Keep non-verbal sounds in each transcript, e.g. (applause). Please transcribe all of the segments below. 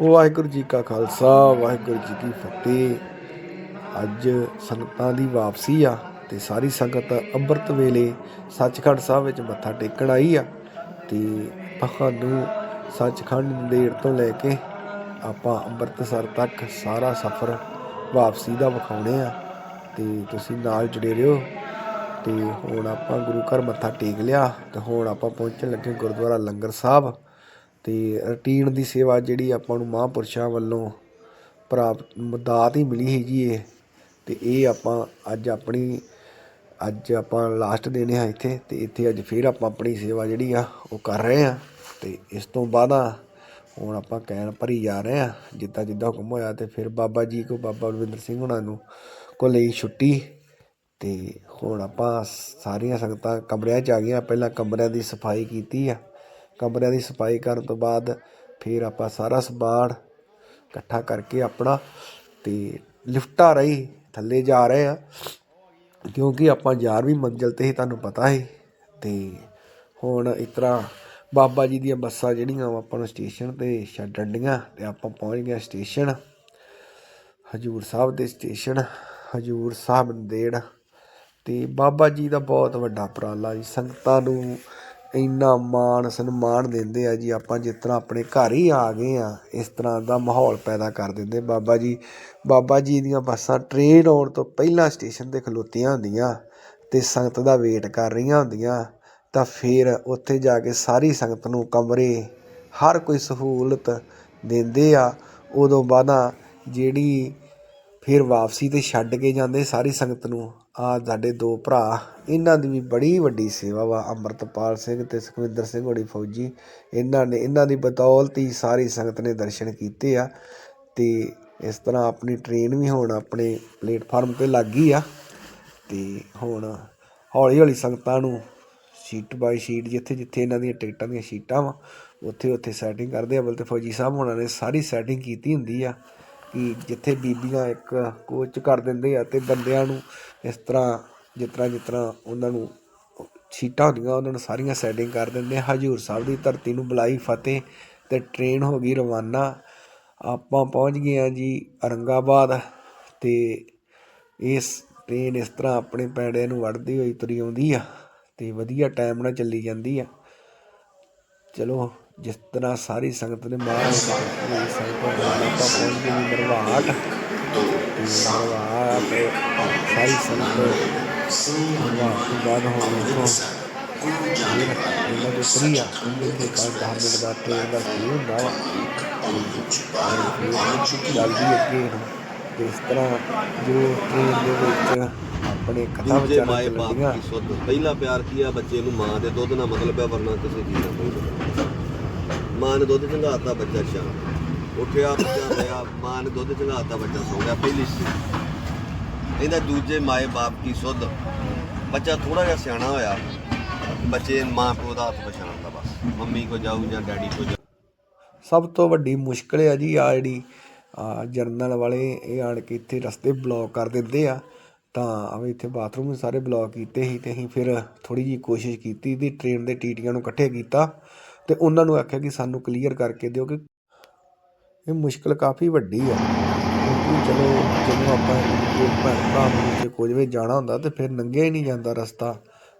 ਵਾਹਿਗੁਰੂ ਜੀ ਕਾ ਖਾਲਸਾ, ਵਾਹਿਗੁਰੂ ਜੀ ਕੀ ਫਤਿਹ। ਅੱਜ ਸੰਗਤਾਂ ਦੀ ਵਾਪਸੀ ਆ ਤੇ ਸਾਰੀ ਸੰਗਤ ਅੰਮ੍ਰਿਤ ਵੇਲੇ ਸੱਚਖੰਡ ਸਾਹਿਬ ਵਿੱਚ ਮੱਥਾ ਟੇਕਣ ਆਈ ਆ ਤੇ ਤੁਹਾਨੂੰ ਸੱਚਖੰਡ ਨੰਦੇੜ ਤੋਂ ਲੈ ਕੇ ਆਪਾਂ ਅੰਮ੍ਰਿਤਸਰ ਤੱਕ ਸਾਰਾ ਸਫ਼ਰ ਵਾਪਸੀ ਦਾ ਵਿਖਾਉਣੇ ਆ ਤੇ ਤੁਸੀਂ ਨਾਲ ਜੁੜੇ ਰਹੋ ਤੇ ਹੁਣ ਆਪਾਂ ਗੁਰੂ ਘਰ ਮੱਥਾ ਟੇਕ ਲਿਆ ਤੇ ਹੁਣ ਆਪਾਂ ਪਹੁੰਚਣ ਲੱਗੇ ਗੁਰਦੁਆਰਾ ਲੰਗਰ ਸਾਹਿਬ। ਅਤੇ ਰੂਟੀਨ ਦੀ ਸੇਵਾ ਜਿਹੜੀ ਆਪਾਂ ਨੂੰ ਮਹਾਂਪੁਰਸ਼ਾਂ ਵੱਲੋਂ ਪ੍ਰਾਪਤ, ਦਾਤ ਹੀ ਮਿਲੀ ਹੈ ਜੀ ਇਹ ਤੇ ਇਹ ਆਪਾਂ ਅੱਜ ਆਪਣੀ, ਅੱਜ ਆਪਾਂ ਲਾਸਟ ਦਿਨ ਆ ਇੱਥੇ ਅਤੇ ਇੱਥੇ ਅੱਜ ਫਿਰ ਆਪਾਂ ਆਪਣੀ ਸੇਵਾ ਜਿਹੜੀ ਆ ਉਹ ਕਰ ਰਹੇ ਆ। ਅਤੇ ਇਸ ਤੋਂ ਬਾਅਦ ਹੁਣ ਆਪਾਂ ਕੈਨ ਭਰੀ ਜਾ ਰਹੇ ਆ, ਜਿੱਦਾਂ ਜਿੱਦਾਂ ਹੁਕਮ ਹੋਇਆ ਤੇ ਫਿਰ ਬਾਬਾ ਜੀ ਕੋ ਬਾਬਾ ਬਲਵਿੰਦਰ ਸਿੰਘ ਹੁਣਾਂ ਨੂੰ ਕੋ ਲਈ ਛੁੱਟੀ। ਤੇ ਹੁਣ ਆਪਾਂ ਸਾਰੀਆਂ ਸੰਗਤਾਂ ਕਮਰਿਆਂ 'ਚ ਆ ਗਈਆਂ, ਪਹਿਲਾਂ ਕਮਰਿਆਂ ਦੀ ਸਫ਼ਾਈ ਕੀਤੀ ਆ। ਕਮਰਿਆਂ ਦੀ ਸਫ਼ਾਈ ਕਰਨ ਤੋਂ ਬਾਅਦ ਫਿਰ ਆਪਾਂ ਸਾਰਾ ਸਮਾਨ ਇਕੱਠਾ ਕਰਕੇ ਆਪਣਾ ਤੇ ਲਿਫਟਾਂ ਰਹੀ ਥੱਲੇ ਜਾ ਰਹੇ ਆ ਕਿਉਂਕਿ ਆਪਾਂ 11ਵੀਂ ਮੰਜ਼ਿਲ ਤੇ ਹੀ ਤੁਹਾਨੂੰ ਪਤਾ ਹੈ ਤੇ ਹੁਣ ਇਸ ਤਰ੍ਹਾਂ ਬਾਬਾ ਜੀ ਦੀਆਂ ਬੱਸਾਂ ਜਿਹੜੀਆਂ ਵਾ ਆਪਾਂ ਨੂੰ ਸਟੇਸ਼ਨ ਤੇ ਛੱਡਣ ਡੀਆਂ ਤੇ ਆਪਾਂ ਪਹੁੰਚ ਗਏ ਸਟੇਸ਼ਨ। ਹਜੂਰ ਸਾਹਿਬ ਦੇ ਸਟੇਸ਼ਨ, ਹਜੂਰ ਸਾਹਿਬ ਨੰਦੇੜ। ਤੇ ਬਾਬਾ ਜੀ ਦਾ ਬਹੁਤ ਵੱਡਾ ਉਪਰਾਲਾ ਜੀ, ਸੰਗਤਾਂ ਨੂੰ ਇੰਨਾ ਮਾਣ ਸਨਮਾਨ ਦਿੰਦੇ ਆ ਜੀ, ਆਪਾਂ ਜਿਸ ਤਰ੍ਹਾਂ ਆਪਣੇ ਘਰ ਹੀ ਆ ਗਏ ਆ, ਇਸ ਤਰ੍ਹਾਂ ਦਾ ਮਾਹੌਲ ਪੈਦਾ ਕਰ ਦਿੰਦੇ। ਬਾਬਾ ਜੀ ਬਾਬਾ ਜੀ ਦੀਆਂ ਬੱਸਾਂ ਟ੍ਰੇਨ ਆਉਣ ਤੋਂ ਪਹਿਲਾਂ ਸਟੇਸ਼ਨ ਤੇ ਖਲੋਤੀਆਂ ਹੁੰਦੀਆਂ ਤੇ ਸੰਗਤ ਦਾ ਵੇਟ ਕਰ ਰਹੀਆਂ ਹੁੰਦੀਆਂ, ਤਾਂ ਫਿਰ ਉੱਥੇ ਜਾ ਕੇ ਸਾਰੀ ਸੰਗਤ ਨੂੰ ਕਮਰੇ, ਹਰ ਕੋਈ ਸਹੂਲਤ ਦਿੰਦੇ ਆ। ਉਦੋਂ ਬਾਅਦਾਂ ਜਿਹੜੀ ਫਿਰ ਵਾਪਸੀ ਤੇ ਛੱਡ ਕੇ ਜਾਂਦੇ ਸਾਰੀ ਸੰਗਤ ਨੂੰ। ਆ ਸਾਡੇ ਦੋ ਭਰਾ, ਇਹਨਾਂ ਦੀ ਵੀ ਬੜੀ ਵੱਡੀ ਸੇਵਾ ਵਾ, ਅੰਮ੍ਰਿਤਪਾਲ ਸਿੰਘ ਤੇ ਸੁਖਵਿੰਦਰ ਸਿੰਘ ਹੋਣੀ ਫੌਜੀ। ਇਹਨਾਂ ਨੇ, ਇਹਨਾਂ ਦੀ ਬਦੌਲਤ ਹੀ ਸਾਰੀ ਸੰਗਤ ਨੇ ਦਰਸ਼ਨ ਕੀਤੇ ਆ ਤੇ ਇਸ ਤਰ੍ਹਾਂ ਆਪਣੀ ਟ੍ਰੇਨ ਵੀ ਹੁਣ ਆਪਣੇ ਪਲੇਟਫਾਰਮ ਤੇ ਲੱਗ ਗਈ ਆ ਤੇ ਹੁਣ ਹੌਲੀ ਹੌਲੀ ਸੰਗਤਾਂ ਨੂੰ ਸ਼ੀਟ ਬਾਈ ਸ਼ੀਟ ਜਿੱਥੇ ਜਿੱਥੇ ਇਹਨਾਂ ਦੀਆਂ ਟਿਕਟਾਂ ਦੀਆਂ ਸ਼ੀਟਾਂ ਵਾ ਉੱਥੇ ਉੱਥੇ ਸੈਟਿੰਗ ਕਰਦੇ ਆ। ਬਲ ਫੌਜੀ ਸਾਹਿਬ ਹੋਣਾ ਨੇ ਸਾਰੀ ਸੈਟਿੰਗ ਕੀਤੀ ਹੁੰਦੀ ਆ। ਕਿ ਜਿੱਥੇ ਬੀਬੀਆਂ ਇੱਕ ਕੋਚ ਕਰ ਦਿੰਦੇ ਆ ਤੇ ਬੰਦਿਆਂ ਨੂੰ ਇਸ ਤਰ੍ਹਾਂ, ਜਿਸ ਤਰ੍ਹਾਂ ਜਿਸ ਤਰ੍ਹਾਂ ਉਹਨਾਂ ਨੂੰ ਸੀਟਾਂ ਹੁੰਦੀਆਂ, ਉਹਨਾਂ ਨੂੰ ਸਾਰੀਆਂ ਸੈਟਿੰਗ ਕਰ ਦਿੰਦੇ ਹਜੂਰ ਸਾਹਿਬ ਦੀ ਧਰਤੀ ਨੂੰ ਬੁਲਾਈ ਫਤਿਹ ਤੇ ਟ੍ਰੇਨ ਹੋ ਗਈ ਰਵਾਨਾ। ਆਪਾਂ ਪਹੁੰਚ ਗਏ ਆ ਜੀ ਔਰੰਗਾਬਾਦ ਤੇ ਇਸ ਟ੍ਰੇਨ ਇਸ ਤਰ੍ਹਾਂ ਆਪਣੇ ਪੈਂਡੇ ਨੂੰ ਵੜਦੀ ਹੋਈ ਤੁਰੀ ਆਉਂਦੀ ਆ ਤੇ ਵਧੀਆ ਟਾਈਮ ਨਾਲ ਚੱਲੀ ਜਾਂਦੀ ਆ। ਚਲੋ ਜਿਸ ਤਰ੍ਹਾਂ ਸਾਰੀ ਸੰਗਤ ਨੇ ਮਾਰ ਸੰਗਤ ਆਪਾਂ ਪਹੁੰਚ ਜੀ ਮਰਵਾਟ ਤੇ ਮਰਵਾਟ ਸਾਰੀ ਸੰਗਤ ਮਰਵਾਟ ਤੋਂ ਬਾਅਦ ਹੁਣ ਫਿਰ ਇਹਨਾਂ ਦੇ ਪ੍ਰਿਆ ਉਹਨਾਂ ਦੇ ਬਾਅਦ ਦਸ ਮਿੰਟ ਬਾਅਦ ਟ੍ਰੇਨ ਦਾ ਕੀ ਹੁੰਦਾ ਵਾ। ਜਲਦੀ ਅੱਗੇ ਨੂੰ ਤੇ ਇਸ ਤਰ੍ਹਾਂ ਜੋ ਟ੍ਰੇਨ ਦੇ ਵਿੱਚ ਆਪਣੇ ਕਥਾ ਵਿਚਾਰਾਂ ਮਾਏ ਬਾਪ ਕੀ ਸੁੱਧ। ਪਹਿਲਾ ਪਿਆਰ ਕੀ ਆ? ਬੱਚੇ ਨੂੰ ਮਾਂ ਦੇ ਦੁੱਧ ਨਾਲ ਮਤਲਬ ਹੈ ਵਰਨਾ ਕਿਸੇ ਚੀਜ਼ ਨਾਲ ਕੋਈ ਮਤਲਬ। ਨਹੀਂ। ਮਾਂ ਨੇ ਦੁੱਧ ਚੰਗਾਤਾ ਬੱਚਾ ਸ਼ਾਮ ਉੱਠਿਆ, ਬੱਚਾ ਰਿਹਾ ਮਾਂ ਨੇ ਦੁੱਧ ਚੰਗਾਤਾ ਬੱਚਾ ਸੌ ਗਿਆ, ਪਹਿਲੀ ਸੀ। ਇਹਦਾ ਦੂਜੇ ਮਾਏ ਬਾਪ ਕੀ ਸੁੱਧ? ਬੱਚਾ ਥੋੜਾ ਜਿਹਾ ਸਿਆਣਾ ਹੋਇਆ। ਬੱਚੇ ਮਾਂ ਪਿਓ ਦਾ ਹੱਥ ਪਛਾਣਦਾ ਬਸ। ਮੰਮੀ ਕੋ ਜਾਊ ਜਾਂ ਡੈਡੀ ਕੋ ਸਭ ਤੋਂ ਵੱਡੀ ਮੁਸ਼ਕਲ ਆ ਜੀ, ਆ ਜਿਹੜੀ ਜਰਨਲ ਵਾਲੇ ਇਹ ਆਣ ਕੇ ਇੱਥੇ ਰਸਤੇ ਬਲੌਕ ਕਰ ਦਿੰਦੇ ਆ। ਤਾਂ ਆਵੇ ਇੱਥੇ ਬਾਥਰੂਮ ਸਾਰੇ ਬਲੌਕ ਕੀਤੇ ਸੀ ਤੇ ਅਸੀਂ ਫਿਰ ਥੋੜੀ ਜੀ ਕੋਸ਼ਿਸ਼ ਕੀਤੀ ਦੀ ਟ੍ਰੇਨ ਦੇ ਟੀਟੀਆਂ ਨੂੰ ਇਕੱਠੇ ਕੀਤਾ। ਤੇ ਉਹਨਾਂ ਨੂੰ ਆਖਿਆ ਕਿ ਸਾਨੂੰ ਕਲੀਅਰ ਕਰਕੇ ਦਿਓ ਕਿ ਇਹ ਮੁਸ਼ਕਲ ਕਾਫੀ ਵੱਡੀ ਆ। ਕਿਉਂਕਿ ਚਲੋ ਜਦੋਂ ਆਪਾਂ ਕੋਈ ਭੈਣ ਭਰਾ ਕੁਝ ਵੀ ਜਾਣਾ ਹੁੰਦਾ ਤੇ ਫਿਰ ਨੰਗਿਆ ਹੀ ਨਹੀਂ ਜਾਂਦਾ ਰਸਤਾ।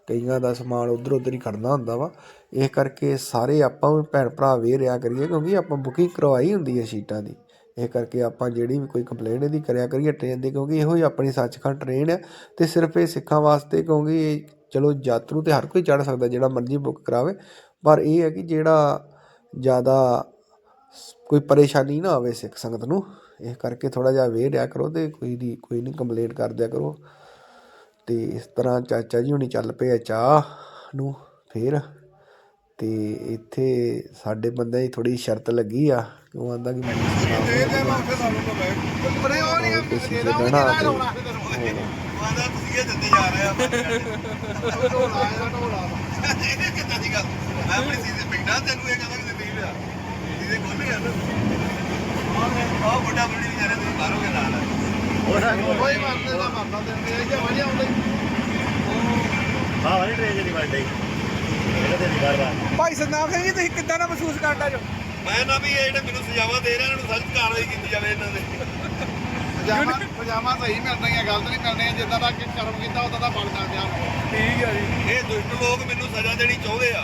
ਕਈਆਂ ਦਾ ਸਮਾਨ ਉਧਰ ਉਧਰ ਹੀ ਖੜਨਾ ਹੁੰਦਾ ਵਾ। ਇਹ ਕਰਕੇ ਸਾਰੇ ਆਪਾਂ ਵੀ ਭੈਣ ਭਰਾ ਵੇ ਰਿਆ ਕਰੀਏ ਕਿਉਂਕਿ ਆਪਾਂ ਬੁਕਿੰਗ ਕਰਵਾਈ ਹੁੰਦੀ ਹੈ ਸੀਟਾਂ ਦੀ। ਇਹ ਕਰਕੇ ਆਪਾਂ ਜਿਹੜੀ ਵੀ ਕੋਈ ਕੰਪਲੇਂਟ ਇਹਦੀ ਕਰਿਆ ਕਰੀਏ ਟ੍ਰੇਨ ਦੀ ਕਿਉਂਕਿ ਇਹੋ ਹੀ ਆਪਣੀ ਸੱਚਖੰਡ ਟ੍ਰੇਨ ਹੈ ਤੇ ਸਿਰਫ ਇਹ ਸਿੱਖਾਂ ਵਾਸਤੇ ਕਿਉਂਕਿ ਚਲੋ ਯਾਤਰੂ ਤੇ ਹਰ ਕੋਈ ਚੜ ਸਕਦਾ ਜਿਹੜਾ ਮਰਜ਼ੀ ਬੁੱਕ ਕਰਾਵੇ। ਪਰ ਇਹ ਹੈ ਕਿ ਜਿਹੜਾ ਜ਼ਿਆਦਾ ਕੋਈ ਪਰੇਸ਼ਾਨੀ ਨਾ ਆਵੇ ਸਿੱਖ ਸੰਗਤ ਨੂੰ ਇਹ ਕਰਕੇ ਥੋੜਾ ਜਿਹਾ ਵੇਟ ਰਿਆ ਕਰੋ ਤੇ ਕੋਈ ਦੀ ਕੋਈ ਨਹੀਂ ਕੰਪਲੇਂਟ ਕਰ ਦਿਆ ਕਰੋ। ਤੇ ਇਸ ਤਰ੍ਹਾਂ ਚਾਚਾ ਜੀ ਹੁਣੀ ਚੱਲ ਪਏ ਆ ਚਾਹ ਨੂੰ ਫੇਰ। ਤੇ ਇੱਥੇ ਸਾਡੇ ਬੰਦੇ ਦੀ ਥੋੜੀ ਸ਼ਰਤ ਲੱਗੀ ਆ ਕਿ ਉਹ ਆਂਦਾ ਕਿ ਮੈਨੂੰ ਸੁਣਾ ਕਿਸੇ ਦੇ ਬਹਿਣਾ ਤੇ ਹੋਰ। ਮਾਦਾ ਤੁਸੀਂ ਇਹ ਦਿੰਦੇ ਜਾ ਰਹੇ ਆ (laughs) ਕਿੱਦਾਂ ਦੀ ਗੱਲ? ਆਪਣੀ ਸੀਜ਼ੇ ਪਿੰਡਾਂ ਤੈਨੂੰ ਇਹ ਕਹਿੰਦਾ ਕਿ ਨਹੀਂ ਲਿਆ ਸੀਜ਼ੇ ਖੋਲ ਗਿਆ ਨਾ ਆਹ ਬੁੱਢਾ ਬੁੱਢੀ ਵਿਚਾਰੇ ਤੁਸੀਂ ਮਾਰੋਗੇ ਨਾਲ ਕੋਈ ਮਰਦੇ ਦਾ ਮਰਦਾ ਦਿੰਦੇ ਆ ਕਿ ਵਜੇ ਆਉਂਦੇ ਹਾਂ ਵਾਲੀ ਟ੍ਰੇਨ ਜਿਹੜੀ ਵੱਡੇ ਇਹਦੇ ਤੇ ਨਹੀਂ ਬਾਰ ਭਾਈ ਸਤਨਾਮ ਸਿੰਘ ਜੀ ਤੁਸੀਂ ਕਿੱਦਾਂ ਦਾ ਮਹਿਸੂਸ ਕਰਦਾ ਜੋ? ਮੈਂ ਨਾ ਵੀ ਇਹ ਜਿਹੜੇ ਮੈਨੂੰ ਸਜ਼ਾਵਾਂ ਦੇ ਰਹੇ ਇਹਨਾਂ ਨੂੰ ਸਖਤ ਕਾਰਵਾਈ ਕੀਤੀ ਜਾਵੇ ਇਹਨਾਂ ਦੇ ਪਜਾਮਾ ਪਜਾਮਾ ਸਹੀ ਮਿਲਣੀਆਂ ਗਲਤ ਨਹੀਂ ਮਿਲਣੀਆਂ ਜਿੱਦਾਂ ਦਾ ਕਿ ਕਰਮ ਕੀਤਾ ਉਦਾਂ ਦਾ ਬਣਦਾ ਪਿਆ। ਠੀਕ ਆ ਜੀ ਇਹ ਦੁਸ਼ਟ ਲੋਕ ਮੈਨੂੰ ਸਜ਼ਾ ਦੇਣੀ ਚਾਹੁੰਦੇ ਆ।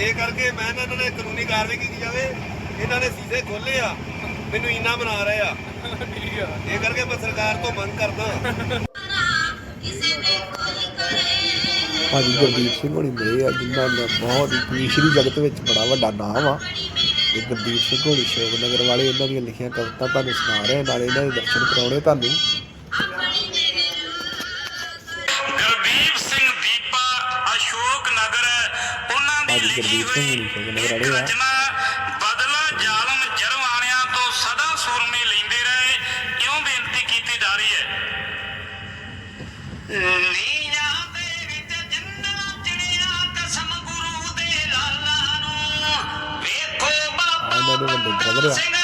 ਇਹ ਕਰਕੇ ਮੈਂ ਨਾ ਇਹਨਾਂ ਨੇ ਕਾਨੂੰਨੀ ਕਾਰਵਾਈ ਕੀਤੀ ਜਾਵੇ। ਇਹਨਾਂ ਨੇ ਸੀਸੇ ਖੋਲੇ ਆ। ਮੈਨੂੰ ਇਨਾ ਬਣਾ ਰਹੇ ਆ। ਠੀਕ ਆ। ਇਹ ਕਰਕੇ ਮੈਂ ਸਰਕਾਰ ਤੋਂ ਮੰਗ ਕਰਦਾ। ਭਾਜੀ ਗੁਰਦੀਪ ਸਿੰਘ ਹੋਣੀ ਮਿਲੇ ਆ ਜਿਨ੍ਹਾਂ ਦਾ ਬਹੁਤ ਹੀ ਤੀਸਰੀ ਜਗਤ ਵਿੱਚ ਬੜਾ ਵੱਡਾ ਨਾਮ ਆ। ਤੇ ਗੁਰਦੀਪ ਸਿੰਘ ਹੋਣੀ ਸ਼ੋਕ ਨਗਰ ਵਾਲੇ ਇਹਨਾਂ ਦੀਆਂ ਲਿਖੀਆਂ ਕਵਿਤਾ ਤੁਹਾਨੂੰ ਸੁਣਾ ਰਹੇ ਨਾਲੇ ਇਹਨਾਂ ਦੇ ਦਰਸ਼ਨ ਕਰਾਉਣੇ ਤੁਹਾਨੂੰ। ਭਾਜੀ ਗੁਰਦੀਪ ਸਿੰਘ ਹੋਈ ਹੋਣੀ ਸ਼ੋਕ ਨਗਰ ਇੱਕ ਵਾਲੇ ਆ ਰਚਨਾ ਬਦਲਾ ਜ਼ਾਲਮ ਜਰਵਾਣਿਆਂ ਤੋਂ ਸਦਾ ਸੂਰਮੇ ਲੈਂਦੇ ਰਹੇ ਕਿਉਂ ਬੇਨਤੀ ਕੀਤੀ ਜਾ ਰਹੀ ਹੈ ਨੀਆਂ ਦੇ ਵਿੱਚ ਜਿੰਨਾ ਚਿੜੀਆਂ ਕਸਮ ਗੁਰੂ ਦੇ ਲਾਲਾਂ ਨੂੰ ਵੇਖੋ ਬਾਬਾ ਇਹਨਾਂ ਦੇ ਵੱਡੇ brother ਆ। ਸਿੰਘ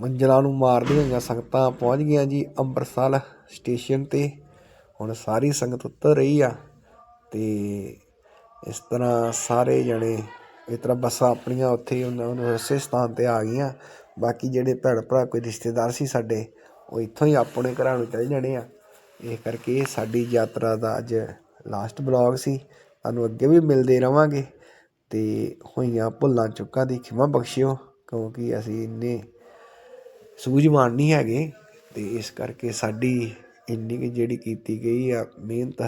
ਮੰਜ਼ਲਾਂ ਨੂੰ ਮਾਰਦੀਆਂ ਹੋਈਆਂ ਸੰਗਤਾਂ ਪਹੁੰਚ ਗਈਆਂ ਜੀ ਅੰਮ੍ਰਿਤਸਰ ਸਟੇਸ਼ਨ ਤੇ। ਹੁਣ ਸਾਰੀ ਸੰਗਤ ਉੱਤਰ ਰਹੀ ਆ ਤੇ ਇਸ ਤਰ੍ਹਾਂ ਸਾਰੇ ਜਣੇ ਇਸ ਤਰ੍ਹਾਂ ਬੱਸਾਂ ਆਪਣੀਆਂ ਉੱਥੇ ਉਹਨਾਂ ਨੂੰ ਉਸੇ ਸਥਾਨ ਤੇ ਆ ਗਈਆਂ। ਬਾਕੀ ਜਿਹੜੇ ਭੈਣ ਭਰਾ ਕੋਈ ਰਿਸ਼ਤੇਦਾਰ ਸੀ ਸਾਡੇ, ਉਹ ਇੱਥੋਂ ਹੀ ਆਪਣੇ ਘਰਾਂ ਨੂੰ ਚਲੇ ਜਾਣੇ ਆ। ਇਹ ਕਰਕੇ ਇਹ ਸਾਡੀ ਯਾਤਰਾ ਦਾ ਅੱਜ ਲਾਸਟ ਬਲੌਗ ਸੀ। ਤੁਹਾਨੂੰ ਅੱਗੇ ਵੀ ਮਿਲਦੇ ਰਵਾਂਗੇ ਤੇ ਹੋਈਆਂ ਭੁੱਲਾਂ ਚੁੱਕਾਂ ਦੀ ਖਿਮਾ ਬਖਸ਼ਿਓ, ਕਿਉਂਕਿ ਅਸੀਂ ਇੰਨੇ ਸੂਝਵਾਨ ਨਹੀਂ ਹੈਗੇ ਅਤੇ ਇਸ ਕਰਕੇ ਸਾਡੀ ਇੰਨੀ ਕੁ ਜਿਹੜੀ ਕੀਤੀ ਗਈ ਆ ਮਿਹਨਤ,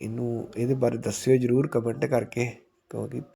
ਇਹਨੂੰ ਇਹਦੇ ਬਾਰੇ ਦੱਸਿਓ ਜਰੂਰ ਕਮੈਂਟ ਕਰਕੇ ਕਿਉਂਕਿ